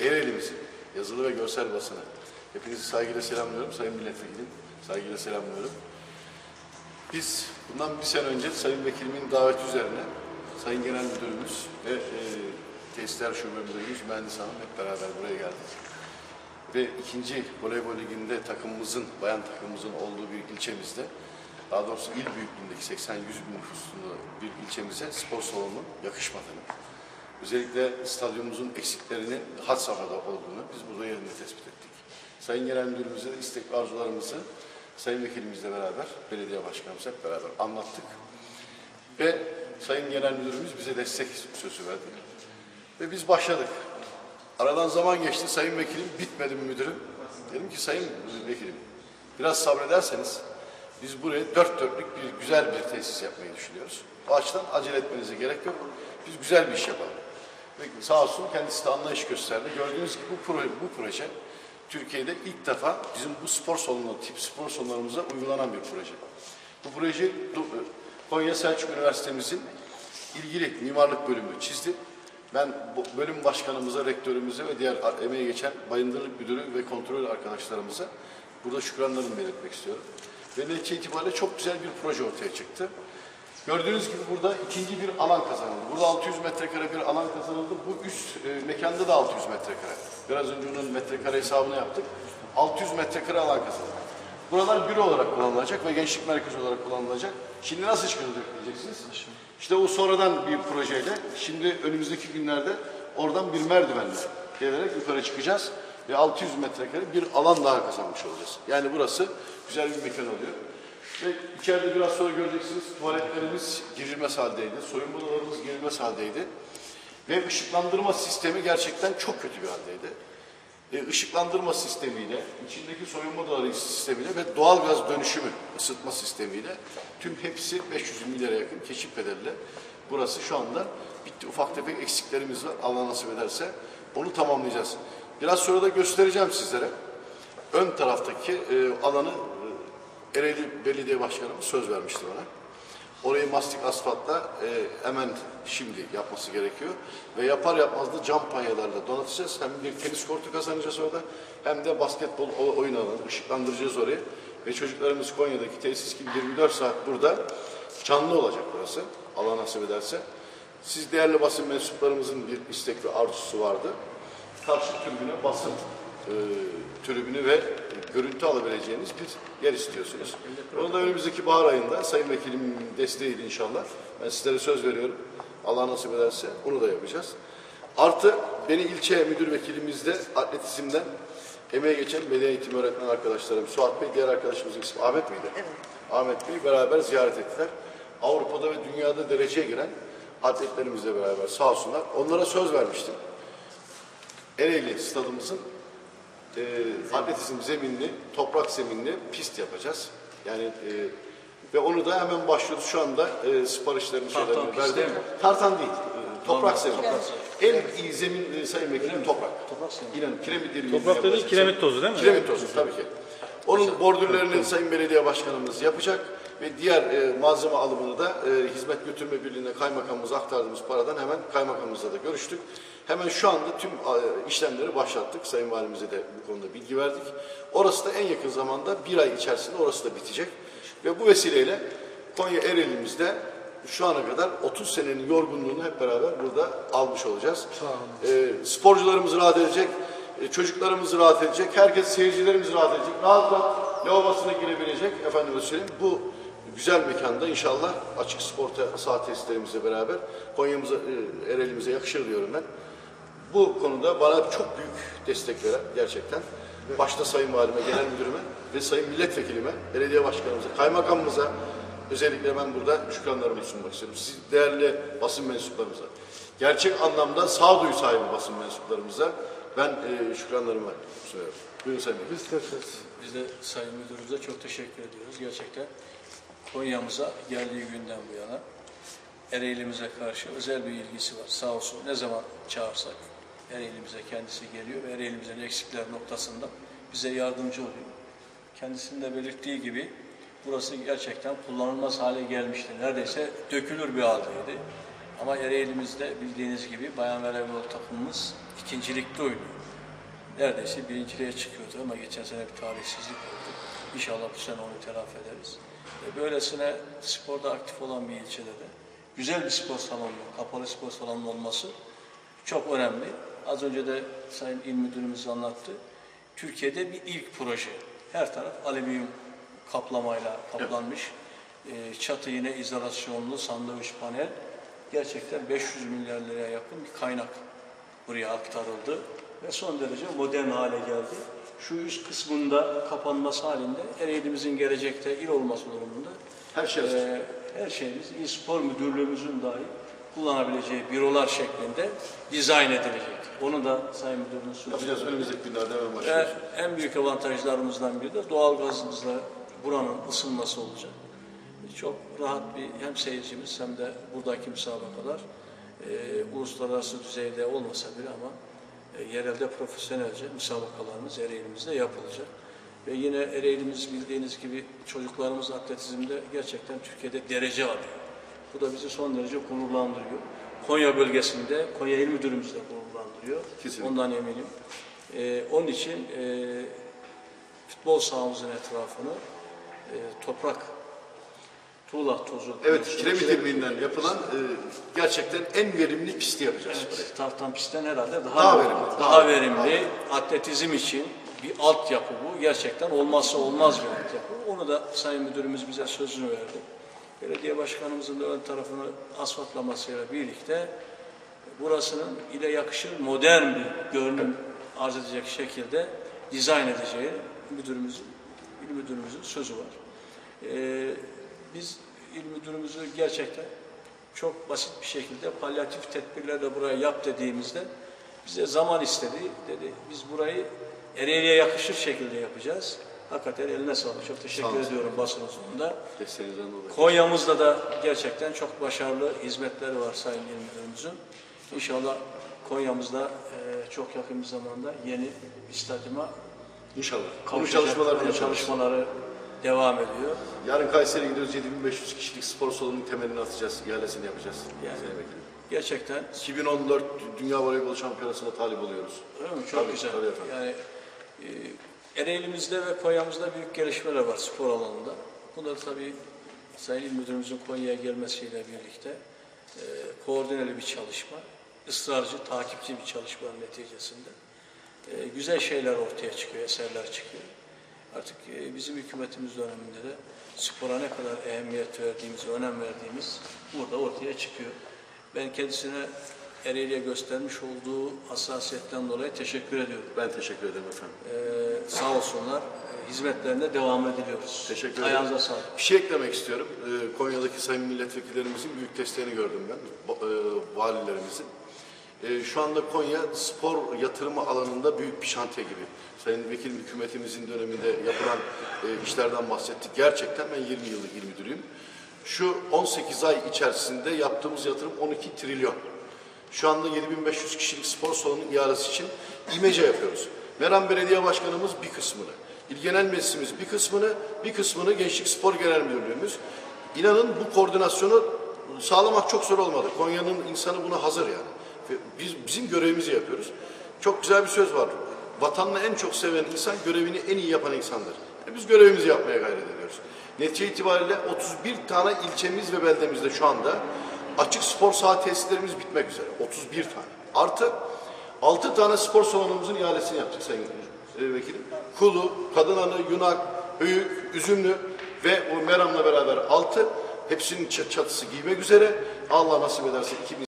Ereğli'mizin yazılı ve görsel basını. Hepinizi saygıyla selamlıyorum. Sayın Milletvekilim, saygıyla selamlıyorum. Biz bundan bir sene önce Sayın Vekilimin daveti üzerine Sayın Genel Müdürümüz ve e, Tesisler Şube Müdürümüz Mühendis Hanım hep beraber buraya geldik. Ve ikinci voleybol liginde takımımızın, bayan takımımızın olduğu bir ilçemizde, daha doğrusu il büyüklüğündeki 80-100 bin nüfuslu bir ilçemize spor salonu yakışmadığını, özellikle stadyumumuzun eksiklerinin had safhada olduğunu biz burada yerinde tespit ettik. Sayın Genel Müdürümüze istek arzularımızı Sayın Vekilimizle beraber, belediye başkanımız hep beraber anlattık. Ve Sayın Genel Müdürümüz bize destek sözü verdi. Ve biz başladık. Aradan zaman geçti. Sayın Vekilim bitmedi mi müdürüm? Dedim ki Sayın Vekilim biraz sabrederseniz biz buraya dört dörtlük bir güzel bir tesis yapmayı düşünüyoruz. O açıdan acele etmenize gerek yok. Biz güzel bir iş yapalım. Ve sağ olsun kendisi de anlayış gösterdi. Gördüğünüz gibi bu proje, bu proje Türkiye'de ilk defa bizim bu spor salonu, tip spor salonlarımıza uygulanan bir proje. Bu proje Du- Konya Selçuk Üniversitemizin ilgili mimarlık bölümü çizdi. Ben bölüm başkanımıza, rektörümüze ve diğer emeğe geçen bayındırlık müdürü ve kontrol arkadaşlarımıza burada şükranlarımı belirtmek istiyorum. Ve netice itibariyle çok güzel bir proje ortaya çıktı. Gördüğünüz gibi burada ikinci bir alan kazanıldı. Burada 600 metrekare bir alan kazanıldı. Bu üst e, mekanda da 600 metrekare. Biraz önce onun metrekare hesabını yaptık. 600 metrekare alan kazanıldı. Buralar büro olarak kullanılacak ve gençlik merkezi olarak kullanılacak. Şimdi nasıl çıkılacak diyeceksiniz. İşte o sonradan bir projeyle şimdi önümüzdeki günlerde oradan bir merdivenle gelerek yukarı çıkacağız ve 600 metrekare bir alan daha kazanmış olacağız. Yani burası güzel bir mekan oluyor. Ve içeride biraz sonra göreceksiniz tuvaletlerimiz girilmez haldeydi, soyunma odalarımız girilmez haldeydi. Ve ışıklandırma sistemi gerçekten çok kötü bir haldeydi. E, ışıklandırma sistemiyle, içindeki soyunma odaları sistemiyle ve doğal gaz dönüşümü ısıtma sistemiyle tüm hepsi 500 milyara yakın keşif bedelle. Burası şu anda bitti. Ufak tefek eksiklerimiz var. Allah nasip ederse onu tamamlayacağız. Biraz sonra da göstereceğim sizlere. Ön taraftaki e, alanı Ereğli Belediye Başkanımız söz vermişti bana. Orayı mastik asfaltla e, hemen şimdi yapması gerekiyor. Ve yapar yapmaz da cam panyalarla donatacağız. Hem bir tenis kortu kazanacağız orada hem de basketbol oyun alanı ışıklandıracağız orayı. Ve çocuklarımız Konya'daki tesis gibi 24 saat burada canlı olacak burası. Allah nasip ederse. Siz değerli basın mensuplarımızın bir istek ve arzusu vardı. Karşı tribüne basın e, tribünü ve görüntü alabileceğiniz bir yer istiyorsunuz. Onu da önümüzdeki bahar ayında Sayın Vekilimin desteğiyle inşallah ben sizlere söz veriyorum. Allah nasip ederse onu da yapacağız. Artı beni ilçe müdür vekilimizde atletizmden emeğe geçen beden eğitimi öğretmen arkadaşlarım Suat Bey, diğer arkadaşımızın ismi Ahmet miydi? Evet. Ahmet Bey beraber ziyaret ettiler. Avrupa'da ve dünyada dereceye giren atletlerimizle beraber sağ olsunlar. Onlara söz vermiştim. Ereğli stadımızın e, atletizm zeminli, toprak zeminli pist yapacağız. Yani e, ve onu da hemen başlıyoruz şu anda e, siparişlerini şeylerini verdik. değil mi? Tartan değil, e, toprak zemin. En iyi zemin e, sayın vekilim toprak. Toprak zemin. İnanın kiremit değil. Toprak dediğin kiremit tozu değil mi? Kiremit tozu tabii ki. Onun bordürlerini Sayın Belediye Başkanımız yapacak ve diğer e, malzeme alımını da e, Hizmet Götürme Birliği'ne kaymakamımıza aktardığımız paradan hemen kaymakamımızla da görüştük. Hemen şu anda tüm e, işlemleri başlattık. Sayın Valimize de bu konuda bilgi verdik. Orası da en yakın zamanda bir ay içerisinde orası da bitecek. Ve bu vesileyle Konya Ereğli'mizde şu ana kadar 30 senenin yorgunluğunu hep beraber burada almış olacağız. E, sporcularımız rahat edecek, e, çocuklarımız rahat edecek, herkes seyircilerimiz rahat edecek. Rahat rahat lavabosuna girebilecek efendime söyleyeyim. Bu güzel mekanda inşallah açık spor te- saha tesislerimizle beraber Konya'mıza, e, Ereğli'mize yakışır diyorum ben. Bu konuda bana çok büyük destek veren gerçekten başta Sayın Valime, Genel Müdürüme ve Sayın Milletvekilime, Belediye Başkanımıza, Kaymakamımıza özellikle ben burada şükranlarımı sunmak istiyorum. Siz değerli basın mensuplarımıza, gerçek anlamda sağduyu sahibi basın mensuplarımıza ben e, şükranlarımı sunuyorum. Buyurun Sayın Bey. Biz de Sayın Müdürümüze çok teşekkür ediyoruz. Gerçekten Konya'mıza geldiği günden bu yana Ereğli'mize karşı özel bir ilgisi var. Sağ olsun ne zaman çağırsak Ereğli'mize kendisi geliyor ve Ereğli'mizin eksikler noktasında bize yardımcı oluyor. Kendisinin de belirttiği gibi burası gerçekten kullanılmaz hale gelmişti. Neredeyse dökülür bir haldeydi. Ama Ereğli'mizde bildiğiniz gibi bayan voleybol takımımız ikincilikte oynuyor. Neredeyse birinciliğe çıkıyordu ama geçen sene bir talihsizlik oldu. İnşallah bu sene onu telafi ederiz. E, böylesine sporda aktif olan bir ilçede de güzel bir spor salonu, kapalı spor salonu olması çok önemli. Az önce de Sayın İl Müdürümüz anlattı. Türkiye'de bir ilk proje. Her taraf alüminyum kaplamayla kaplanmış. E, çatı yine izolasyonlu sandviç panel. Gerçekten 500 milyar liraya yakın bir kaynak buraya aktarıldı ve son derece modern hale geldi. Şu üst kısmında kapanması halinde Ereğli'mizin gelecekte il olması durumunda Her şey e, her şeyimiz İl Spor Müdürlüğümüzün dahi kullanabileceği bürolar şeklinde dizayn edilecek. Onu da Sayın Müdürümüz söyledi. Yapacağız önümüzdeki günlerde hemen başlıyoruz. en büyük avantajlarımızdan biri de doğal gazımızla buranın ısınması olacak. Çok rahat bir hem seyircimiz hem de buradaki müsabakalar e, uluslararası düzeyde olmasa bile ama e, yerelde profesyonelce müsabakalarımız Ereğli'mizde yapılacak. Ve yine Ereğli'miz bildiğiniz gibi çocuklarımız atletizmde gerçekten Türkiye'de derece alıyor. Bu da bizi son derece gururlandırıyor. Konya bölgesinde Konya İl Müdürümüz de gururlandırıyor. Kesinlikle. Ondan eminim. Ee, onun için e, futbol sahamızın etrafını e, toprak, tuğla tozu. Evet, kiremit irmiğinden yapılan e, gerçekten en verimli pisti yapacağız. buraya. Evet, tartan pistten herhalde daha, Daha verimli. Daha, daha verimli. Atletizm için bir altyapı bu. Gerçekten olmazsa olmaz bir altyapı. Onu da Sayın Müdürümüz bize sözünü verdi. Belediye Başkanımızın da ön tarafını asfaltlamasıyla birlikte burasının ile yakışır modern bir görünüm arz edecek şekilde dizayn edeceği müdürümüzün, il müdürümüzün sözü var. Ee, biz il müdürümüzü gerçekten çok basit bir şekilde palyatif tedbirlerle buraya yap dediğimizde bize zaman istedi. Dedi biz burayı Ereğli'ye yakışır şekilde yapacağız. Hakikaten eline sağlık. Çok Sağ teşekkür olun. ediyorum basın dolayı. Konya'mızda da gerçekten çok başarılı hizmetleri var Sayın İl Müdürümüzün. İnşallah Konya'mızda e, çok yakın bir zamanda yeni bir stadyuma İnşallah. Bunun yapacağız. çalışmaları devam ediyor. Yarın Kayseri'ye gidiyoruz. 7500 kişilik spor salonunun temelini atacağız. ihalesini yapacağız. Yani gerçekten 2014 Dünya Voleybol Şampiyonası'na talip oluyoruz. Öyle mi? Çok Tabii, güzel. tabii efendim. yani e, Ereğli'mizde ve Konya'mızda büyük gelişmeler var spor alanında. Bunları tabii Sayın İl Müdürümüzün Konya'ya gelmesiyle birlikte e, koordineli bir çalışma, ısrarcı, takipçi bir çalışmanın neticesinde e, güzel şeyler ortaya çıkıyor, eserler çıkıyor. Artık e, bizim hükümetimiz döneminde de spora ne kadar ehemmiyet verdiğimiz, önem verdiğimiz burada ortaya çıkıyor. Ben kendisine Ereğli'ye göstermiş olduğu hassasiyetten dolayı teşekkür ediyorum. Ben teşekkür ederim efendim. Ee, sağ olsunlar. Ee, Hizmetlerine devam ediliyoruz. Teşekkür ederim. Ayağınıza sağlık. Bir şey eklemek istiyorum. Ee, Konya'daki sayın milletvekillerimizin büyük desteğini gördüm ben, ba- e, valilerimizin. Ee, şu anda Konya spor yatırımı alanında büyük bir şantiye gibi. Sayın Vekil hükümetimizin döneminde yapılan e, işlerden bahsettik. Gerçekten ben 20 yıllık il müdürüyüm. Şu 18 ay içerisinde yaptığımız yatırım 12 trilyon. Şu anda 7500 kişilik spor salonu ihalesi için imece yapıyoruz. Meram Belediye Başkanımız bir kısmını, İl Genel Meclisimiz bir kısmını, bir kısmını Gençlik Spor Genel Müdürlüğümüz. İnanın bu koordinasyonu sağlamak çok zor olmadı. Konya'nın insanı buna hazır yani. Biz bizim görevimizi yapıyoruz. Çok güzel bir söz var. Vatanını en çok seven insan görevini en iyi yapan insandır. Yani biz görevimizi yapmaya gayret ediyoruz. Netice itibariyle 31 tane ilçemiz ve beldemizde şu anda açık spor saha tesislerimiz bitmek üzere. 31 tane. Artı 6 tane spor salonumuzun ihalesini yaptık Sayın e, Vekilim. Kulu, Kadınanı, Yunak, Höyük, Üzümlü ve o Meram'la beraber 6 hepsinin çat- çatısı giymek üzere. Allah nasip ederse 2000